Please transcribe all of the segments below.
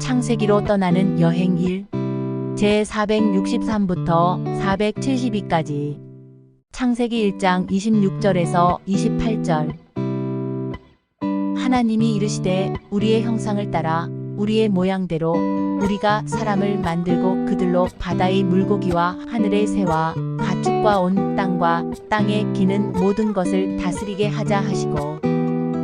창세기로 떠나는 여행 1 제463부터 472까지. 창세기 1장 26절에서 28절. 하나님이 이르시되 우리의 형상을 따라 우리의 모양대로 우리가 사람을 만들고 그들로 바다의 물고기와 하늘의 새와 가축과 온 땅과 땅에 기는 모든 것을 다스리게 하자 하시고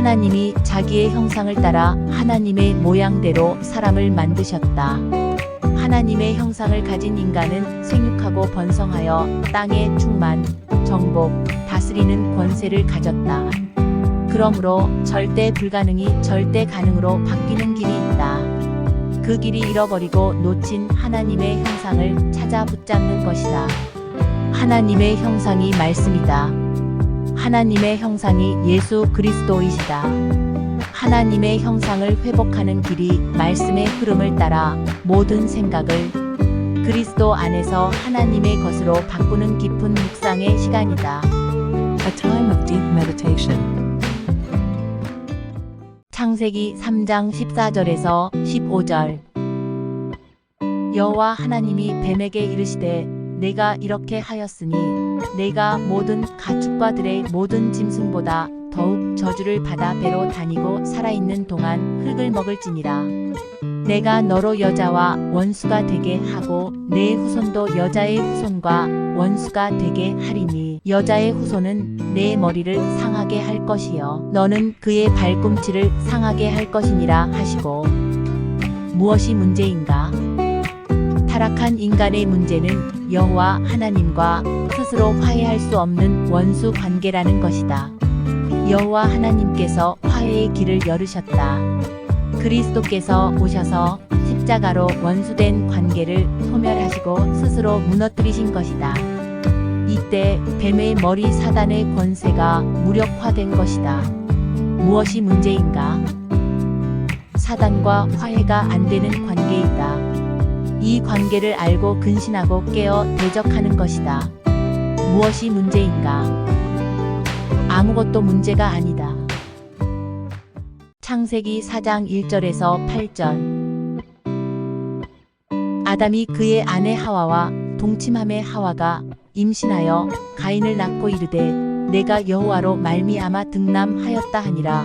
하나님이 자기의 형상을 따라 하나님의 모양대로 사람을 만드셨다. 하나님의 형상을 가진 인간은 생육하고 번성하여 땅의 충만, 정복, 다스리는 권세를 가졌다. 그러므로 절대 불가능이 절대 가능으로 바뀌는 길이 있다. 그 길이 잃어버리고 놓친 하나님의 형상을 찾아 붙잡는 것이다. 하나님의 형상이 말씀이다. 하나님의 형상이 예수 그리스도이시다. 하나님의 형상을 회복하는 길이 말씀의 흐름을 따라 모든 생각을 그리스도 안에서 하나님의 것으로 바꾸는 깊은 묵상의 시간이다. A time of deep meditation. 창세기 3장 14절에서 15절 여호와 하나님이 뱀에게 이르시되 내가 이렇게 하였으니 내가 모든 가축과 들의 모든 짐승보다 더욱 저주를 받아 배로 다니고 살아있는 동안 흙을 먹을지니라. 내가 너로 여자와 원수가 되게 하고 내 후손도 여자의 후손과 원수가 되게 하리니 여자의 후손은 내 머리를 상하게 할 것이요. 너는 그의 발꿈치를 상하게 할 것이니라 하시고. 무엇이 문제인가 타락한 인간의 문제는 여호와 하나님과 스스로 화해할 수 없는 원수 관계라는 것이다. 여호와 하나님께서 화해의 길을 열으셨다. 그리스도께서 오셔서 십자가로 원수된 관계를 소멸하시고 스스로 무너뜨리신 것이다. 이때 뱀의 머리 사단의 권세가 무력화된 것이다. 무엇이 문제인가? 사단과 화해가 안 되는 관계이다. 이 관계를 알고 근신하고 깨어 대적하는 것이다. 무엇이 문제인가? 아무것도 문제가 아니다. 창세기 4장 1절에서 8절 아담이 그의 아내 하와와 동침함의 하와가 임신하여 가인을 낳고 이르되 내가 여호와로 말미암아 등남하였다 하니라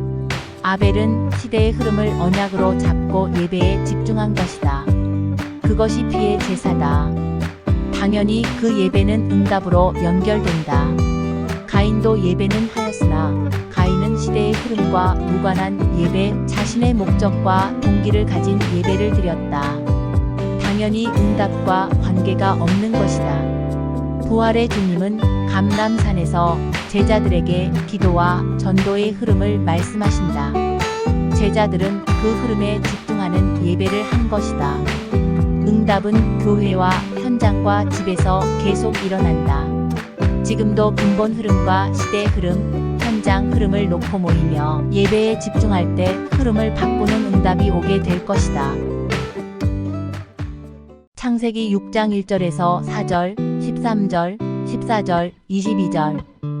아벨은 시대의 흐름을 언약으로 잡고 예배에 집중한 것이다. 그것이 피의 제사다. 당연히 그 예배는 응답으로 연결된다. 가인도 예배는 하였으나 가인은 시대의 흐름과 무관한 예배, 자신의 목적과 동기를 가진 예배를 드렸다. 당연히 응답과 관계가 없는 것이다. 부활의 주님은 감남산에서 제자들에게 기도와 전도의 흐름을 말씀하신다. 제자들은 그 흐름에 집중하는 예배를 한 것이다. 응답은 교회와 현장과 집에서 계속 일어난다. 지금도 근본 흐름과 시대 흐름, 현장 흐름을 놓고 모이며 예배에 집중할 때 흐름을 바꾸는 응답이 오게 될 것이다. 창세기 6장 1절에서 4절, 13절, 14절, 22절.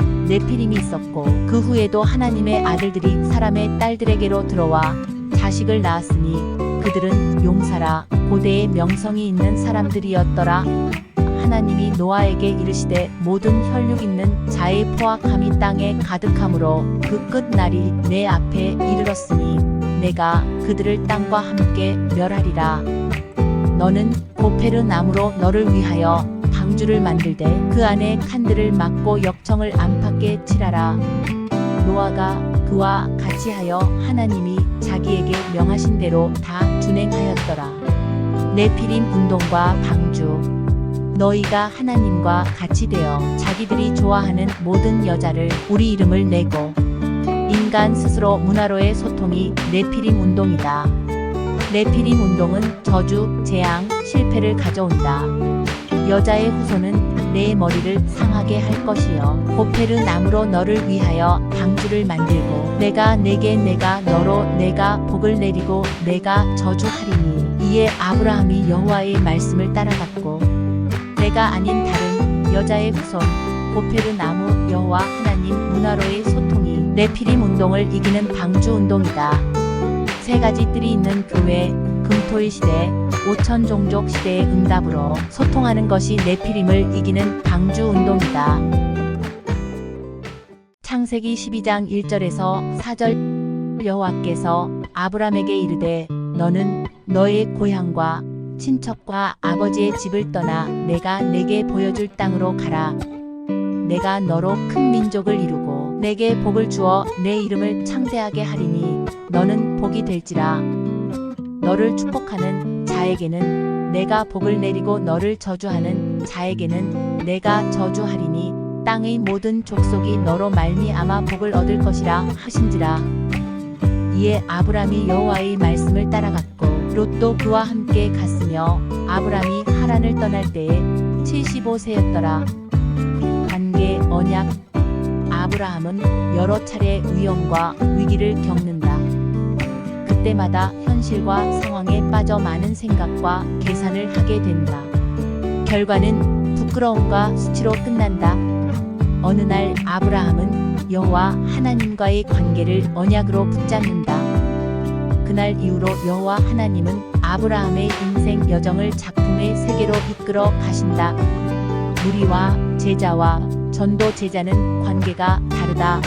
네피림이 있었고 그 후에도 하나님의 아들들이 사람의 딸들에게로 들어와 자식을 낳았으니 그들은 용사라 고대의 명성이 있는 사람들이었더라. 하나님이 노아에게 이르시되 모든 혈육 있는 자의 포악함이 땅에 가득함으로 그 끝날이 내 앞에 이르렀으니 내가 그들을 땅과 함께 멸하리라. 너는 고페르 나무로 너를 위하여 방주를 만들되 그 안에 칸들을 막고 역청을 안팎에 칠하라 노아가 그와 같이 하여 하나님이 자기에게 명하신 대로 다 준행하였더라 네피림 운동과 방주 너희가 하나님과 같이 되어 자기들이 좋아하는 모든 여자를 우리 이름을 내고 인간 스스로 문화로의 소통이 네피림 운동이다. 네피림 운동은 저주, 재앙, 실패를 가져온다. 여자의 후손은 내 머리를 상하게 할 것이요. 고페르 나무로 너를 위하여 방주를 만들고 내가 내게 내가 너로 내가 복을 내리고 내가 저주하리니 이에 아브라함이 여호와의 말씀을 따라갔고 내가 아닌 다른 여자의 후손 고페르 나무 여호와 하나님 문화로의 소통이 네피림 운동을 이기는 방주 운동이다. 세 가지 뜰이 있는 교회 금토일 시대 5천 종족 시대의 응답으로 소통하는 것이 네피림을 이기는 방주 운동이다. 창세기 12장 1절에서 4절 여호와께서 아브람에게 이르되 너는 너의 고향과 친척과 아버지의 집을 떠나 내가 내게 보여줄 땅으로 가라. 내가 너로 큰 민족을 이루고 내게 복을 주어 내 이름을 창대하게 하리니 너는 복이 될지라. 너를 축복하는 자에게는 내가 복을 내리고 너를 저주하는 자에게는 내가 저주하리니 땅의 모든 족속이 너로 말미암아 복을 얻을 것이라 하신지라. 이에 아브람이 여호와의 말씀을 따라갔고 롯도 그와 함께 갔으며 아브람이 하란을 떠날 때에 75세였더라. 관계 언약 아브라함은 여러 차례 위험과 위기를 겪는다. 그때마다 현실과 상황에 빠져 많은 생각과 계산을 하게 된다. 결과는 부끄러움과 수치로 끝난다. 어느 날 아브라함은 여호와 하나님과의 관계를 언약으로 붙잡는다. 그날 이후로 여호와 하나님은 아브라함의 인생 여정을 작품의 세계로 이끌어 가신다. 무리와 제자와 전도 제자는 관계가 다르다.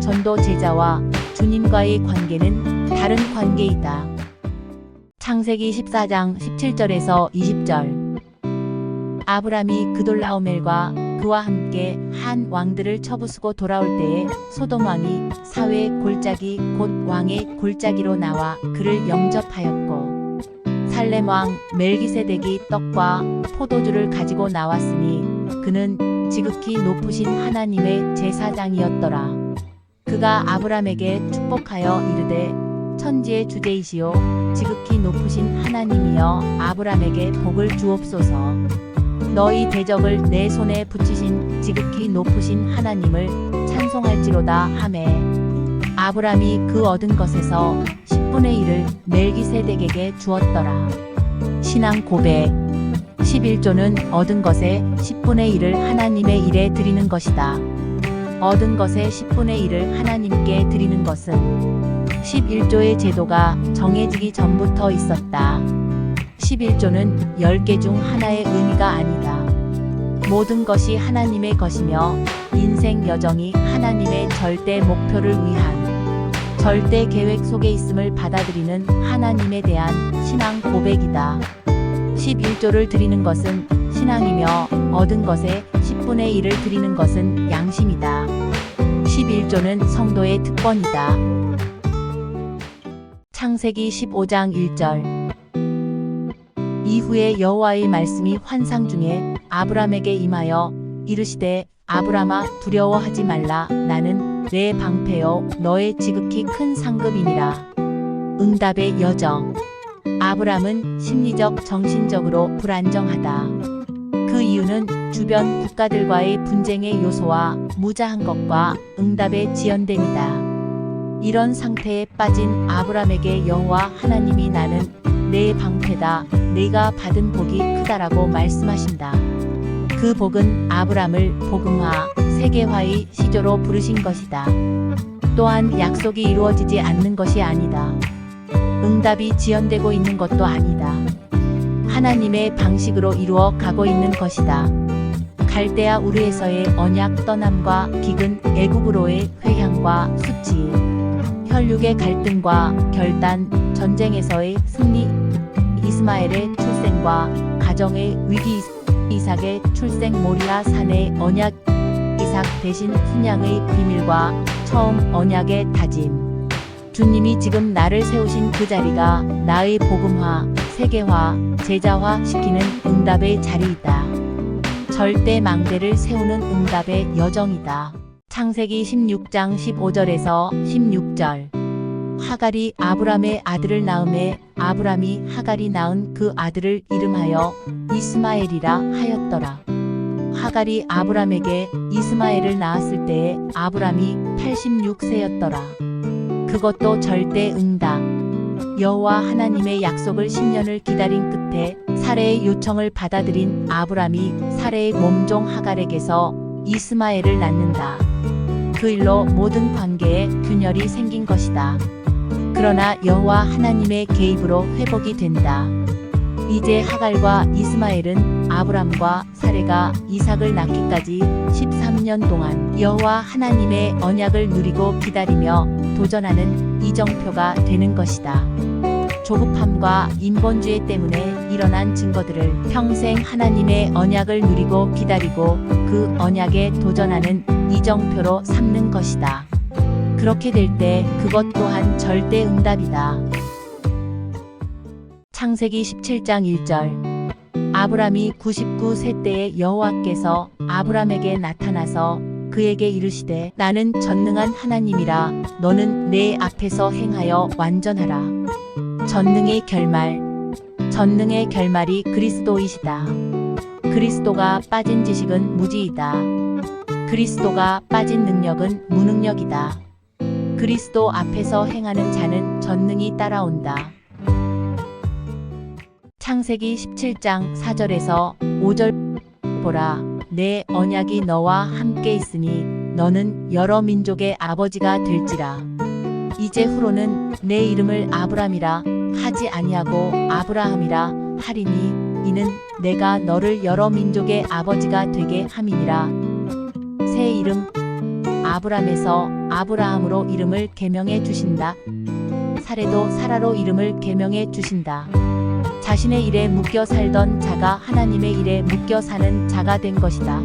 전도 제자와 주님과의 관계는 다른 관계이다. 창세기 14장 17절에서 20절. 아브람이 그돌라오멜과 그와 함께 한 왕들을 쳐부수고 돌아올 때에 소돔 왕이 사회 골짜기 곧 왕의 골짜기로 나와 그를 영접하였고 살렘 왕 멜기세덱이 떡과 포도주를 가지고 나왔으니 그는 지극히 높으신 하나님의 제사장이었더라. 그가 아브람에게 축복하여 이르되 천지의 주제이시오 지극히 높으신 하나님이여 아브람에게 복을 주옵소서. 너희 대적을 내 손에 붙이신 지극히 높으신 하나님을 찬송할지로다 하매 아브람이 그 얻은 것에서 10분의 1을 멜기세덱에게 주었더라. 신앙 고백 11조는 얻은 것의 10분의 1을 하나님의 일에 드리는 것이다. 얻은 것의 10분의 1을 하나님께 드리는 것은 11조의 제도가 정해지기 전부터 있었다. 11조는 10개 중 하나의 의미가 아니다. 모든 것이 하나님의 것이며 인생 여정이 하나님의 절대 목표를 위한 절대 계획 속에 있음을 받아들이는 하나님에 대한 신앙 고백이다. 11조를 드리는 것은 신앙이며 얻은 것의 10분의 1을 드리는 것은 양심이다. 11조는 성도의 특권이다. 창세기 15장 1절. 이후에 여호와의 말씀이 환상 중에 아브람에게 임하여 이르시되 아브라마 두려워하지 말라. 나는 내 방패요 너의 지극히 큰 상급이니라. 응답의 여정. 아브람은 심리적 정신적으로 불안정하다. 그 이유는 주변 국가들과의 분쟁의 요소와 무자한 것과 응답의 지연됨이다 이런 상태에 빠진 아브람에게 여호와 하나님이 나는 내 방패다 내가 받은 복이 크다라고 말씀하신다 그 복은 아브람을 복음화, 세계화의 시조로 부르신 것이다. 또한 약속이 이루어지지 않는 것이 아니다. 응답이 지연되고 있는 것도 아니다. 하나님의 방식으로 이루어 가고 있는 것이다. 갈대아 우르에서의 언약 떠남과 기근 애굽으로의 회향과 수치, 혈육의 갈등과 결단, 전쟁에서의 승리, 이스마엘의 출생과 가정의 위기 이삭의 출생 모리아 산의 언약 이삭 대신 순양의 비밀과 처음 언약의 다짐 주님이 지금 나를 세우신 그 자리가 나의 복음화, 세계화, 제자화 시키는 응답의 자리이다. 절대 망대를 세우는 응답의 여정이다. 창세기 16장 15절에서 16절 하갈이 아브람의 아들을 낳음에 아브람이 하갈이 낳은 그 아들을 이름하여 이스마엘이라 하였더라. 하갈이 아브람에게 이스마엘을 낳았을 때에 아브람이 86세였더라. 그것도 절대 응답. 여호와 하나님의 약속을 10년을 기다린 끝에 사례의 요청을 받아들인 아브람이 사례의 몸종 하갈에게서 이스마엘을 낳는다. 그 일로 모든 관계에 균열이 생긴 것이다. 그러나 여호와 하나님의 개입으로 회복이 된다. 이제 하갈과 이스마엘은 아브람과 사레가 이삭을 낳기까지 13년 동안 여호와 하나님의 언약을 누리고 기다리며 도전하는 이정표가 되는 것이다. 조급함과 인본주의 때문에 일어난 증거들을 평생 하나님의 언약을 누리고 기다리고 그 언약에 도전하는 이정표로 삼는 것이다. 그렇게 될 때 그것 또한 절대 응답이다. 창세기 17장 1절 아브람이 99세 때에 여호와께서 아브람에게 나타나서 그에게 이르시되 나는 전능한 하나님이라 너는 내 앞에서 행하여 완전하라. 전능의 결말 전능의 결말이 그리스도이시다. 그리스도가 빠진 지식은 무지이다. 그리스도가 빠진 능력은 무능력이다. 그리스도 앞에서 행하는 자는 전능히 따라온다. 창세기 17장 4절에서 5절 보라 내 언약이 너와 함께 있으니 너는 여러 민족의 아버지가 될지라 이제 후로는 내 이름을 아브람이라 하지 아니하고 아브라함이라 하리니 이는 내가 너를 여러 민족의 아버지가 되게 함이니라 새 이름 아브람에서 아브라함으로 이름을 개명해 주신다 사례도 사라로 이름을 개명해 주신다 자신의 일에 묶여 살던 자가 하나님의 일에 묶여 사는 자가 된 것이다.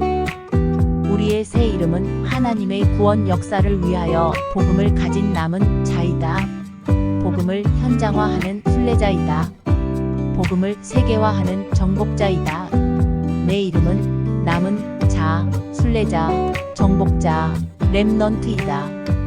우리의 새 이름은 하나님의 구원 역사를 위하여 복음을 가진 남은 자이다. 복음을 현장화하는 순례자이다. 복음을 세계화하는 정복자이다. 내 이름은 남은 자, 순례자, 정복자, 렘넌트이다.